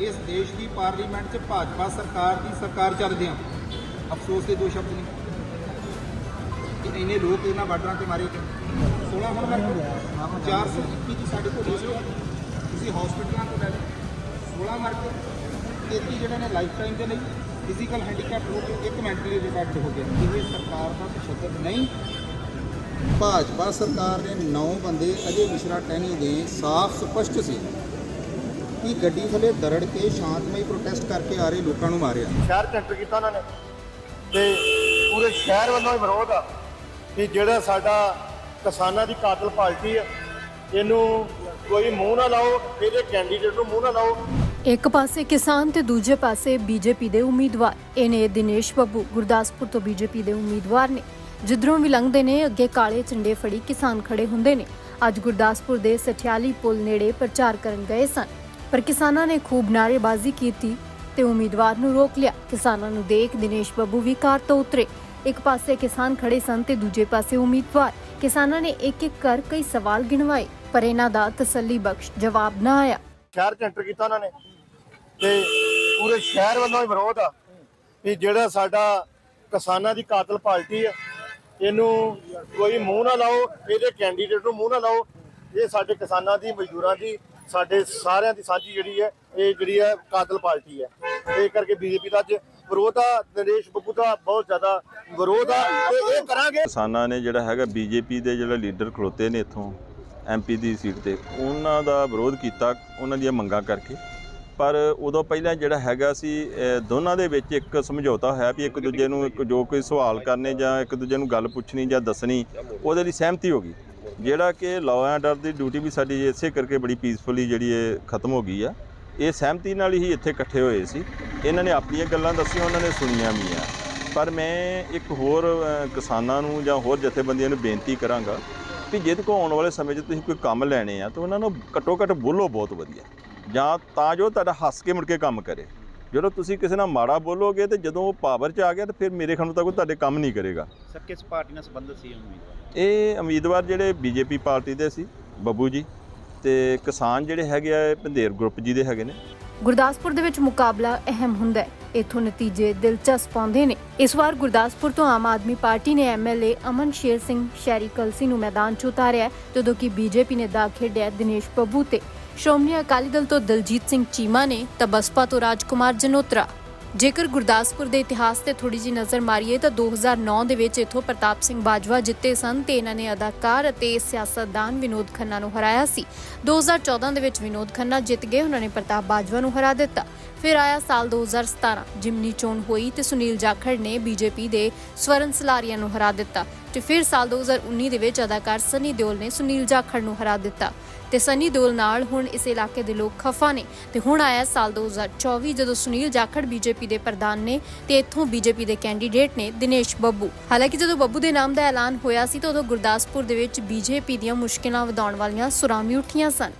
ਇਸ ਦੇਸ਼ ਦੀ ਪਾਰਲੀਮੈਂਟ 'ਚ ਭਾਜਪਾ ਸਰਕਾਰ ਦੀ ਸਰਕਾਰ ਚੱਲਦਿਆਂ ਅਫਸੋਸ ਦੇ ਦੋ ਸ਼ਬਦ ਨੇ। ਕਿ ਇੰਨੇ ਲੋਕ ਇਹਨਾਂ ਬਾਰਡਰਾਂ ਤੇ ਮਾਰੇ ਗਏ 16 ਹੁਣ ਮੈਂ 421 ਦੀ ਸਾਡੇ ਕੋਲ ਲਿਸਟ ਤੁਸੀਂ ਹਸਪੀਟਲਾਂ ਤੋਂ ਲੈ ਲਓ। 16 ਮਰ ਕੇ 33 ਜਿਹੜੇ ਨੇ ਲਾਈਫ ਟਾਈਮ ਦੇ ਲਈ ਫਿਜ਼ੀਕਲ ਹੈਂਡੀਕੈਪ ਹੋ ਕੇ ਇੱਕ ਮੈਂਟਲੀ ਰਿਟਾਰਡ ਹੋ ਗਿਆ ਇਹ ਸਰਕਾਰ ਦਾ ਤਸ਼ੱਦਦ ਨਹੀਂ। ਭਾਜਪਾ ਸਰਕਾਰ ਨੇ 9 ਬੰਦੇ ਅਜੇ ਮਿਸ਼ਰਾ ਟਹਿਣੀ ਦੇ ਸਾਫ਼ ਸਪਸ਼ਟ ਸੀ। ਕਿ ਗੱਡੀ ਥੱਲੇ ਦਰੜ ਕੇ ਸ਼ਾਂਤਮਈ ਪ੍ਰੋਟੈਸਟ ਕਰਕੇ ਆ ਰਹੇ ਲੋਕਾਂ ਨੂੰ ਮਾਰਿਆ। ਸ਼ਹਿਰ ਚ ਐਂਟਰ ਕੀਤਾ ਉਹਨਾਂ ਨੇ। ਤੇ ਪੂਰੇ ਸ਼ਹਿਰ ਵੱਲੋਂ ਹੀ ਵਿਰੋਧ ਆ ਕਿ ਜਿਹੜਾ ਸਾਡਾ ਕਿਸਾਨਾਂ ਦੀ ਕਾਤਲ ਪਾਰਟੀ ਆ ਇਹਨੂੰ ਕੋਈ ਮੂੰਹ ਨਾ ਲਾਓ ਇਹਦੇ ਕੈਂਡੀਡੇਟ ਨੂੰ ਮੂੰਹ ਨਾ ਲਾਓ। ਇੱਕ ਪਾਸੇ ਕਿਸਾਨ ਤੇ ਦੂਜੇ ਪਾਸੇ ਬੀਜੇਪੀ ਦੇ ਉਮੀਦਵਾਰ। ਇਹ ਨੇ ਦਿਨੇਸ਼ ਬੱਬੂ ਗੁਰਦਾਸਪੁਰ ਤੋਂ ਬੀਜੇਪੀ ਦੇ ਉਮੀਦਵਾਰ ਨੇ। ਜਿੱਧਰੋਂ ਵੀ ਲੰਘਦੇ ਨੇ ਅੱਗੇ ਕਾਲੇ ਝੰਡੇ ਫੜੀ ਕਿਸਾਨ ਖੜੇ ਹੁੰਦੇ ਨੇ। ਅੱਜ ਗੁਰਦਾਸਪੁਰ ਦੇ ਸਠਿਆਲੀ ਪੁਲ ਨੇੜੇ ਪ੍ਰਚਾਰ ਕਰਨ ਗਏ ਸਨ। ਪਰ ਕਿਸਾਨਾਂ ਨੇ ਖੂਬ ਨਾਅਰੇਬਾਜ਼ੀ ਕੀਤੀ ਤੇ ਉਮੀਦਵਾਰ ਨੂੰ ਰੋਕ ਲਿਆ। ਕਿਸਾਨਾਂ ਨੂੰ ਦੇਖ ਦਿਨੇਸ਼ ਬੱਬੂ ਵੀ ਕਾਰ ਤੋਂ ਉਤਰੇ। ਇੱਕ ਪਾਸੇ ਕਿਸਾਨ ਖੜੇ ਸਨ ਤੇ ਦੂਜੇ ਪਾਸੇ ਉਮੀਦਵਾਰ। ਕਿਸਾਨਾਂ ਨੇ ਇੱਕ ਇੱਕ ਕਰ ਕਈ ਸਵਾਲ ਗਿਣਵਾਏ, ਪਰ ਇਹਨਾਂ ਦਾ ਤਸੱਲੀ ਬਖਸ਼ ਜਵਾਬ ਨਾ ਆਇਆ। ਸ਼ਹਿਰ ਚ ਐਂਟਰ ਕੀਤਾ ਉਹਨਾਂ ਨੇ ਤੇ ਪੂਰੇ ਸ਼ਹਿਰ ਵੱਲੋਂ ਵਿਰੋਧ ਆ ਕਿ ਜਿਹੜਾ ਸਾਡਾ ਕਿਸਾਨਾਂ ਦੀ ਕਾਤਲ ਪਾਰਟੀ ਆ, ਇਹਨੂੰ ਕੋਈ ਮੂੰਹ ਨਾ ਲਾਓ, ਇਹਦੇ ਕੈਂਡੀਡੇਟ ਨੂੰ ਮੂੰਹ ਨਾ ਲਾਓ, ਇਹ ਸਾਡੇ ਕਿਸਾਨਾਂ ਦੀ, ਮਜ਼ਦੂਰਾਂ ਦੀ ਸਾਡੇ ਸਾਰਿਆਂ ਦੀ ਸਾਂਝੀ ਜਿਹੜੀ ਹੈ, ਇਹ ਜਿਹੜੀ ਹੈ ਕਾਤਲ ਪਾਰਟੀ ਹੈ। ਇਹ ਕਰਕੇ ਬੀਜੇਪੀ ਦਾ ਅੱਜ ਵਿਰੋਧ ਆ, ਨਰੇਸ਼ ਬੱਬੂ ਦਾ ਬਹੁਤ ਜ਼ਿਆਦਾ ਵਿਰੋਧ ਆ, ਤੇ ਇਹ ਕਰਾਂਗੇ। ਕਿਸਾਨਾਂ ਨੇ ਜਿਹੜਾ ਹੈਗਾ ਬੀਜੇਪੀ ਦੇ ਜਿਹੜੇ ਲੀਡਰ ਖਲੋਤੇ ਨੇ ਇੱਥੋਂ ਐਮਪੀ ਦੀ ਸੀਟ ਤੇ, ਉਹਨਾਂ ਦਾ ਵਿਰੋਧ ਕੀਤਾ, ਉਹਨਾਂ ਦੀਆਂ ਮੰਗਾਂ ਕਰਕੇ। ਪਰ ਉਦੋਂ ਪਹਿਲਾਂ ਜਿਹੜਾ ਹੈਗਾ ਸੀ ਦੋਨਾਂ ਦੇ ਵਿੱਚ ਇੱਕ ਸਮਝੌਤਾ ਹੋਇਆ ਵੀ ਇੱਕ ਦੂਜੇ ਨੂੰ ਜੋ ਕੋਈ ਸਵਾਲ ਕਰਨੇ ਜਾਂ ਇੱਕ ਦੂਜੇ ਨੂੰ ਗੱਲ ਪੁੱਛਣੀ ਜਾਂ ਦੱਸਣੀ, ਉਹਦੇ ਲਈ ਸਹਿਮਤੀ ਹੋ ਗਈ। ਜਿਹੜਾ ਕਿ law and order the duty ਵੀ ਸਾਡੀ ਇਸੇ ਕਰਕੇ ਬੜੀ ਪੀਸਫੁਲੀ ਜਿਹੜੀ ਇਹ ਖਤਮ ਹੋ ਗਈ ਆ। ਇਹ ਸਹਿਮਤੀ ਨਾਲ ਹੀ ਇੱਥੇ ਇਕੱਠੇ ਹੋਏ ਸੀ। ਇਹਨਾਂ ਨੇ ਆਪਣੀਆਂ ਗੱਲਾਂ ਦੱਸੀਆਂ, ਉਹਨਾਂ ਨੇ ਸੁਣੀਆਂ ਵੀ ਆ। ਪਰ ਮੈਂ ਇੱਕ ਹੋਰ ਕਿਸਾਨਾਂ ਨੂੰ ਜਾਂ ਹੋਰ ਜਥੇਬੰਦੀਆਂ ਨੂੰ ਬੇਨਤੀ ਕਰਾਂਗਾ ਕਿ ਜਿਹਦੇ ਕੋ ਆਉਣ ਵਾਲੇ ਸਮੇਂ 'ਚ ਤੁਸੀਂ ਕੋਈ ਕੰਮ ਲੈਣੇ ਆ, ਤਾਂ ਉਹਨਾਂ ਨੂੰ ਘੱਟੋ ਘੱਟ ਬੋਲੋ ਬਹੁਤ ਵਧੀਆ। ਜਾਂ ਤਾਂ ਜੋ ਤੁਹਾਡਾ ਹੱਸ ਕੇ ਮੁੜ ਕੇ ਕੰਮ ਕਰੇ। ਜਦੋਂ ਤੁਸੀਂ ਕਿਸੇ ਨਾਲ ਮਾੜਾ ਬੋਲੋਗੇ ਤੇ ਜਦੋਂ ਉਹ ਪਾਵਰ 'ਚ ਆ ਗਿਆ ਤਾਂ ਫਿਰ ਮੇਰੇ ਖਿਆਲ ਨੂੰ ਤਾਂ ਕੋਈ ਤੁਹਾਡੇ ਕੰਮ ਨਹੀਂ ਕਰੇਗਾ। ਸਰ ਕਿਸ ਪਾਰਟੀ ਨਾਲ ਸੰਬੰਧਿਤ ਸੀ ਉਮੀਦਵਾਰ? ਇਹ ਉਮੀਦਵਾਰ ਜਿਹੜੇ ਬੀਜੇਪੀ ਪਾਰਟੀ ਦੇ ਸੀ ਬੱਬੂ ਜੀ ਤੇ ਕਿਸਾਨ ਜਿਹੜੇ ਹੈਗੇ ਆ ਇਹ ਪੰਧੇਰ ਗਰੁੱਪ ਜੀ ਦੇ ਹੈਗੇ ਨੇ। ਗੁਰਦਾਸਪੁਰ ਦੇ ਵਿੱਚ ਮੁਕਾਬਲਾ ਅਹਿਮ ਹੁੰਦਾ ਹੈ। ਇਥੋਂ ਨਤੀਜੇ ਦਿਲਚਸਪ ਆਉਂਦੇ ਨੇ। ਇਸ ਵਾਰ ਗੁਰਦਾਸਪੁਰ ਤੋਂ ਆਮ ਆਦਮੀ ਪਾਰਟੀ ਨੇ ਐਮਐਲਏ ਅਮਨ ਸ਼ੇਰ ਸਿੰਘ ਸ਼ੈਰੀ ਕਲਸੀ ਨੂੰ ਮੈਦਾਨ 'ਚ ਉਤਾਰਿਆ ਜਦੋਂ ਕਿ ਬੀਜੇਪੀ ਨੇ ਦਾ ਖੇਡਿਆ ਦਿਨੇਸ਼ ਬੱਬੂ ਤੇ। ਸ਼੍ਰੋਮਣੀ ਅਕਾਲੀ ਦਲ ਤੋਂ ਦਲਜੀਤ ਸਿੰਘ ਚੀਮਾ ਨੇ ਤਾਂ ਬਸਪਾ ਤੋਂ ਰਾਜਕੁਮਾਰ ਜਨੋਤਰਾ। ਜੇਕਰ ਗੁਰਦਾਸਪੁਰ ਦੇ ਇਤਿਹਾਸ ਤੇ ਥੋੜੀ ਜੀ ਨਜ਼ਰ ਮਾਰੀਏ ਤਾਂ 2009 ਦੇ ਵਿੱਚ ਇਥੋਂ ਪ੍ਰਤਾਪ ਸਿੰਘ ਬਾਜਵਾ ਜਿੱਤੇ ਸਨ ਤੇ ਇਹਨਾਂ ਨੇ ਅਦਾਕਾਰ ਅਤੇ ਸਿਆਸਤਦਾਨ ਵਿਨੋਦ ਖੰਨਾ ਨੂੰ ਹਰਾਇਆ ਸੀ। 2014 ਦੇ ਵਿੱਚ ਵਿਨੋਦ ਖੰਨਾ ਜਿੱਤ ਗਏ, ਉਹਨਾਂ ਨੇ ਪ੍ਰਤਾਪ ਬਾਜਵਾ ਨੂੰ ਹਰਾ ਦਿੱਤਾ। ਫਿਰ ਆਇਆ ਸਾਲ 2017 ਜਿਮਨੀ ਚੋਣ ਹੋਈ ਤੇ ਸੁਨੀਲ ਜਾਖੜ ਨੇ ਬੀਜੇਪੀ ਦੇ ਸਵਰਨ ਸਲਾਰੀਆ ਨੂੰ ਹਰਾ ਦਿੱਤਾ। ਤੇ ਫਿਰ ਸਾਲ 2019 ਦੇ ਵਿੱਚ ਅਦਾਕਾਰ ਸਨੀ ਦਿਓਲ ਨੇ ਸੁਨੀਲ ਜਾਖੜ ਨੂੰ ਹਰਾ ਦਿੱਤਾ। ਤੇ ਸਨੀ ਦਿਓਲ ਨਾਲ ਹੁਣ ਇਸ ਇਲਾਕੇ ਦੇ ਲੋਕ ਖਫਾ ਨੇ। ਤੇ ਹੁਣ ਆਇਆ ਸਾਲ 2024 ਜਦੋਂ ਸੁਨੀਲ ਜਾਖੜ ਬੀਜੇਪੀ ਦੇ ਪ੍ਰਧਾਨ ਨੇ ਤੇ ਇੱਥੋਂ ਬੀਜੇਪੀ ਦੇ ਕੈਂਡੀਡੇਟ ਨੇ ਦਿਨੇਸ਼ ਬੱਬੂ। ਹਾਲਾਂਕਿ ਜਦੋਂ ਬੱਬੂ ਦੇ ਨਾਮ ਦਾ ਐਲਾਨ ਹੋਇਆ ਸੀ ਤਾਂ ਉਦੋਂ ਗੁਰਦਾਸਪੁਰ ਦੇ ਵਿੱਚ ਬੀਜੇਪੀ ਦੀਆਂ ਮੁਸ਼ਕਿਲਾਂ ਵਧਾਉਣ ਵਾਲੀਆਂ ਸੁਰਾਂ ਵੀ ਉੱਠੀਆਂ ਸਨ।